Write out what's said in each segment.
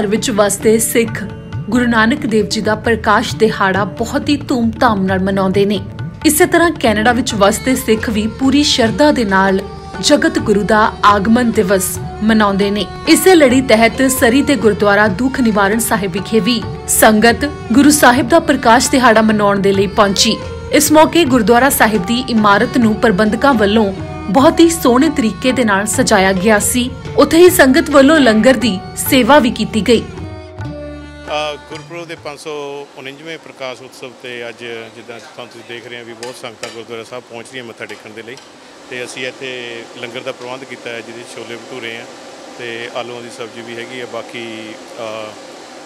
ਭਰ ਵਿੱਚ ਵਸਦੇ ਸਿੱਖ ਗੁਰੂ ਨਾਨਕ ਦੇਵ ਜੀ ਦਾ ਪ੍ਰਕਾਸ਼ ਦਿਹਾੜਾ ਬਹੁਤ ਹੀ ਧੂਮ-ਧਾਮ ਨਾਲ ਮਨਾਉਂਦੇ ਨੇ। ਇਸੇ ਤਰ੍ਹਾਂ ਕੈਨੇਡਾ ਵਿੱਚ ਵਸਦੇ ਸਿੱਖ ਵੀ ਪੂਰੀ ਸ਼ਰਧਾ ਦੇ ਨਾਲ ਜਗਤ ਗੁਰੂ ਦਾ ਆਗਮਨ ਦਿਵਸ ਮਨਾਉਂਦੇ ਨੇ। ਇਸੇ ਲੜੀ ਤਹਿਤ ਸਰੀ ਦੇ ਗੁਰਦੁਆਰਾ ਦੁੱਖ ਨਿਵਾਰਨ ਸਾਹਿਬ ਵਿਖੇ ਵੀ ਸੰਗਤ ਗੁਰੂ ਸਾਹਿਬ ਦਾ ਪ੍ਰਕਾਸ਼ ਦਿਹਾੜਾ ਮਨਾਉਣ ਦੇ ਲਈ ਪਹੁੰਚੀ। ਇਸ ਮੌਕੇ ਗੁਰਦੁਆਰਾ ਸਾਹਿਬ ਦੀ ਇਮਾਰਤ ਨੂੰ ਪ੍ਰਬੰਧਕਾਂ ਵੱਲੋਂ ਬਹੁਤ ਹੀ ਸੋਹਣੇ ਤਰੀਕੇ ਦੇ ਨਾਲ ਸਜਾਇਆ ਗਿਆ ਸੀ। ਉੱਥੇ ਹੀ ਸੰਗਤ ਵੱਲੋਂ ਲੰਗਰ ਦੀ ਸੇਵਾ ਵੀ ਕੀਤੀ ਗਈ। ਗੁਰਪੁਰਬ ਦੇ 549ਵੇਂ ਪ੍ਰਕਾਸ਼ ਉਤਸਵ ਤੇ ਅੱਜ ਜਿੱਦਾਂ ਤੁਹਾਨੂੰ ਤੁਸੀਂ ਦੇਖ ਰਹੇ ਹੋ ਵੀ ਬਹੁਤ ਸੰਗਤਾਂ ਗੁਰਦੁਆਰਾ ਸਾਹਿਬ ਪਹੁੰਚ ਰਹੀਆਂ ਮੱਥਾ ਟੇਕਣ ਦੇ ਲਈ। ਤੇ ਅਸੀਂ ਇੱਥੇ ਲੰਗਰ ਦਾ ਪ੍ਰਬੰਧ ਕੀਤਾ ਹੈ ਜਿਹਦੇ ਛੋਲੇ ਭਟੂਰੇ ਆ ਤੇ ਆਲੂਆਂ ਦੀ ਸਬਜ਼ੀ ਵੀ ਹੈਗੀ ਆ ਬਾਕੀ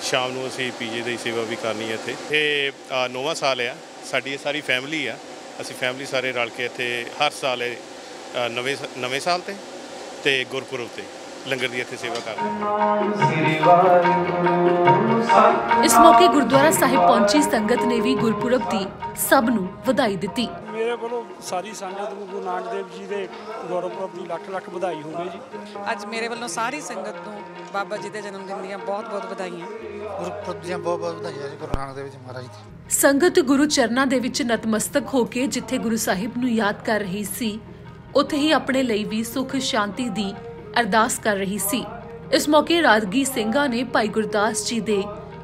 ਸ਼ਾਮ ਨੂੰ ਅਸੀਂ ਪੀਜੇ ਦੀ ਸੇਵਾ ਵੀ ਕਰਨੀ ਹੈ ਇੱਥੇ। ਇਹ ਨੌਵਾਂ ਸਾਲ ਆ ਸਾਡੀ ਇਹ ਸਾਰੀ ਫੈਮਿਲੀ ਆ। ਅਸੀਂ ਫੈਮਿਲੀ ਸਾਰੇ ਰਲ ਕੇ ਇੱਥੇ ਹਰ ਸਾਲ ਇਹ, ਨਵੇਂ ਸ- ਨਵੇਂ ਸਾਲ ਤੇ ਤੇ ਗੁਰਪੁਰਬ ਤੇ ਲੰਗਰ ਦੀ ਇੱਥੇ ਸੇਵਾ ਕਰਦੇ ਇਸ ਮੌਕੇ ਗੁਰਦੁਆਰਾ ਸਾਹਿਬ ਪਹੁੰਚੀ ਸੰਗਤ ਨੇ ਵੀ ਗੁਰਪੁਰਬ ਦੀ ਸਭ ਨੂੰ ਵਧਾਈ ਦਿੱਤੀ। ਮੇਰੇ ਵੱਲੋਂ ਸਾਰੀ ਸੰਗਤ ਨੂੰ ਗੁਰੂ ਨਾਨਕ ਦੇਵ ਜੀ ਦੇ ਗੁਰਪੁਰਬ ਦੀ ਲੱਖ ਲੱਖ ਵਧਾਈ ਹੋਵੇ ਜੀ। ਅੱਜ ਮੇਰੇ ਵੱਲੋਂ ਸਾਰੀ ਸੰਗਤ ਨੂੰ ਬਾਬਾ ਜੀ ਦੇ ਜਨਮ ਦਿਨ ਦੀਆਂ ਬਹੁਤ-ਬਹੁਤ ਵਧਾਈਆਂ। ਗੁਰਪੁਰਬ ਦੀਆਂ ਬਹੁਤ ਬਹੁਤ ਵਧਾਈਆਂ ਜੀ ਗੁਰੂ ਨਾਨਕ ਦੇਵ ਜੀ ਮਹਾਰਾਜ ਦੀ ਸੰਗਤ ਗੁਰੂ ਚਰਨਾਂ ਦੇ ਵਿੱਚ ਨਤਮਸਤਕ ਹੋ ਕੇ ਜਿੱਥੇ ਗੁਰੂ ਸਾਹਿਬ ਨੂੰ ਯਾਦ ਕਰ ਰਹੀ ਸੀ ਉੱਥੇ ਹੀ ਆਪਣੇ ਲਈ ਵੀ ਸੁਖ ਸ਼ਾਂਤੀ ਦੀ ਅਰਦਾਸ ਕਰ ਰਹੀ ਸੀ ਇਸ ਮੌਕੇ ਰਾਜਗੀ ਸਿੰਘਾਂ ਨੇ ਭਾਈ ਗੁਰਦਾਸ ਜੀ ਦੇ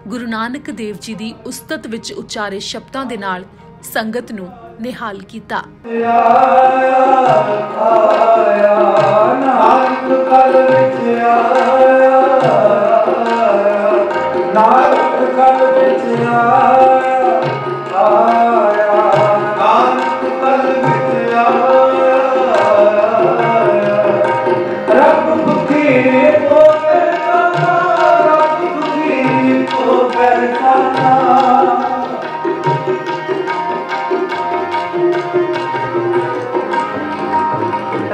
ਗੁਰੂ ਨਾਨਕ ਦੇਵ ਜੀ ਦੀ ਉਸਤਤ ਵਿੱਚ ਉਚਾਰੇ ਸ਼ਬਦਾਂ ਦੇ ਨਾਲ ਸੰਗਤ ਨੂੰ ਨਿਹਾਲ ਕੀਤਾ ਨਾਨਕ ਕਲ ਵਿੱਚ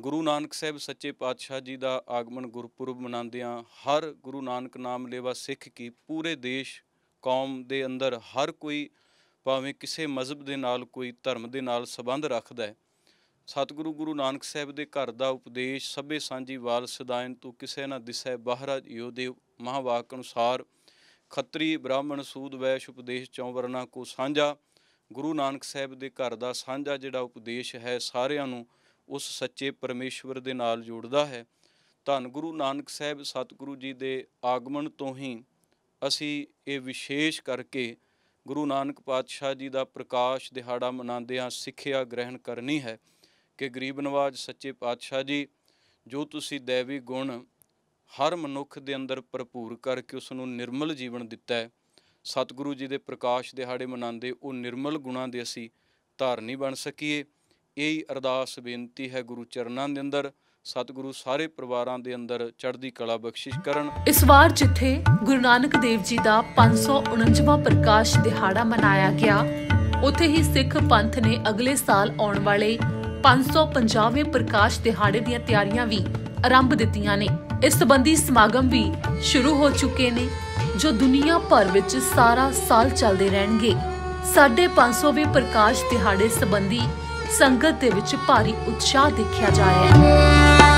ਗੁਰੂ ਨਾਨਕ ਸਾਹਿਬ ਸੱਚੇ ਪਾਤਸ਼ਾਹ ਜੀ ਦਾ ਆਗਮਨ ਗੁਰਪੁਰਬ ਮਨਾਉਂਦਿਆਂ ਹਰ ਗੁਰੂ ਨਾਨਕ ਨਾਮ ਲੇਵਾ ਸਿੱਖ ਕੀ ਪੂਰੇ ਦੇਸ਼, ਕੌਮ ਦੇ ਅੰਦਰ ਹਰ ਕੋਈ ਭਾਵੇਂ ਕਿਸੇ ਮਜ਼ਹਬ ਦੇ ਨਾਲ, ਕੋਈ ਧਰਮ ਦੇ ਨਾਲ ਸੰਬੰਧ ਰੱਖਦਾ ਹੈ। ਸਤਿਗੁਰੂ ਗੁਰੂ ਨਾਨਕ ਸਾਹਿਬ ਦੇ ਘਰ ਦਾ ਉਪਦੇਸ਼ ਸਭੇ ਸਾਂਝੀ ਵਾਲ ਸਦਾਇਨ ਤੂੰ ਕਿਸੇ ਨਾ ਦਿਸੈ ਬਾਹਰਾ ਜਿਉ ਦੇ ਮਹਾਵਾਕ ਅਨੁਸਾਰ, ਖੱਤਰੀ ਬ੍ਰਾਹਮਣ ਸੂਦ ਵੈਸ਼ ਉਪਦੇਸ਼ ਚੌ ਵਰਨਾ ਕੋ ਸਾਂਝਾ। ਗੁਰੂ ਨਾਨਕ ਸਾਹਿਬ ਦੇ ਘਰ ਦਾ ਸਾਂਝਾ ਜਿਹੜਾ ਉਪਦੇਸ਼ ਹੈ ਸਾਰਿਆਂ ਨੂੰ ਉਸ ਸੱਚੇ ਪਰਮੇਸ਼ਵਰ ਦੇ ਨਾਲ ਜੋੜਦਾ ਹੈ। ਧੰਨ ਗੁਰੂ ਨਾਨਕ ਸਾਹਿਬ, ਸਤਿਗੁਰੂ ਜੀ ਦੇ ਆਗਮਨ ਤੋਂ ਹੀ ਅਸੀਂ ਇਹ ਵਿਸ਼ੇਸ਼ ਕਰਕੇ ਗੁਰੂ ਨਾਨਕ ਪਾਤਸ਼ਾਹ ਜੀ ਦਾ ਪ੍ਰਕਾਸ਼ ਦਿਹਾੜਾ ਮਨਾਉਂਦੇ ਹਾਂ ਸਿੱਖਿਆ ਗ੍ਰਹਿਣ ਕਰਨੀ ਹੈ ਕਿ ਗਰੀਬ ਨਵਾਜ, ਸੱਚੇ ਪਾਤਸ਼ਾਹ ਜੀ, ਜੋ ਤੁਸੀਂ ਦੇਵੀ ਗੁਣ ਹਰ ਮਨੁੱਖ ਦੇ ਅੰਦਰ ਭਰਪੂਰ ਕਰਕੇ ਉਸ ਨੂੰ ਨਿਰਮਲ ਜੀਵਨ ਦਿੱਤਾ ਹੈ, ਸਤਿਗੁਰੂ ਜੀ ਦੇ ਪ੍ਰਕਾਸ਼ ਦਿਹਾੜੇ ਮਨਾਉਂਦੇ ਉਹ ਨਿਰਮਲ ਗੁਣਾਂ ਦੇ ਅਸੀਂ ਧਾਰਨੀ ਬਣ ਸਕੀਏ। ਇਹ ਅਰਦਾਸ ਬੇਨਤੀ ਹੈ ਗੁਰੂ ਚਰਨਾਂ ਦੇ ਅੰਦਰ, ਸਤਿਗੁਰੂ ਸਾਰੇ ਪਰਿਵਾਰਾਂ ਦੇ ਅੰਦਰ ਚੜ੍ਹਦੀ ਕਲਾ ਬਖਸ਼ਿਸ਼ ਕਰਨ। ਇਸ ਵਾਰ ਜਿੱਥੇ ਗੁਰੂ ਨਾਨਕ ਦੇਵ ਜੀ ਦਾ 549ਵਾਂ ਪ੍ਰਕਾਸ਼ ਦਿਹਾੜਾ ਮਨਾਇਆ ਗਿਆ, ਉੱਥੇ ਹੀ ਸਿੱਖ ਪੰਥ ਨੇ ਅਗਲੇ ਸਾਲ ਆਉਣ ਵਾਲੇ 550ਵੇਂ ਪ੍ਰਕਾਸ਼ ਦਿਹਾੜੇ ਦੀਆਂ ਤਿਆਰੀਆਂ ਵੀ ਆਰੰਭ ਦਿੱਤੀਆਂ ਨੇ। ਇਸ ਸੰਬੰਧੀ ਸਮਾਗਮ ਵੀ ਸ਼ੁਰੂ ਹੋ ਚੁੱਕੇ ਨੇ, ਜੋ ਦੁਨੀਆ ਭਰ ਵਿੱਚ ਸਾਰਾ ਸਾਲ ਚੱਲਦੇ ਰਹਿਣਗੇ। ਸਾਢੇ 500ਵੇਂ ਪ੍ਰਕਾਸ਼ ਦਿਹਾੜੇ ਸੰਬੰਧੀ ਸੰਗਤ ਦੇ ਵਿੱਚ ਭਾਰੀ ਉਤਸ਼ਾਹ ਦੇਖਿਆ ਜਾ ਰਿਹਾ ਹੈ।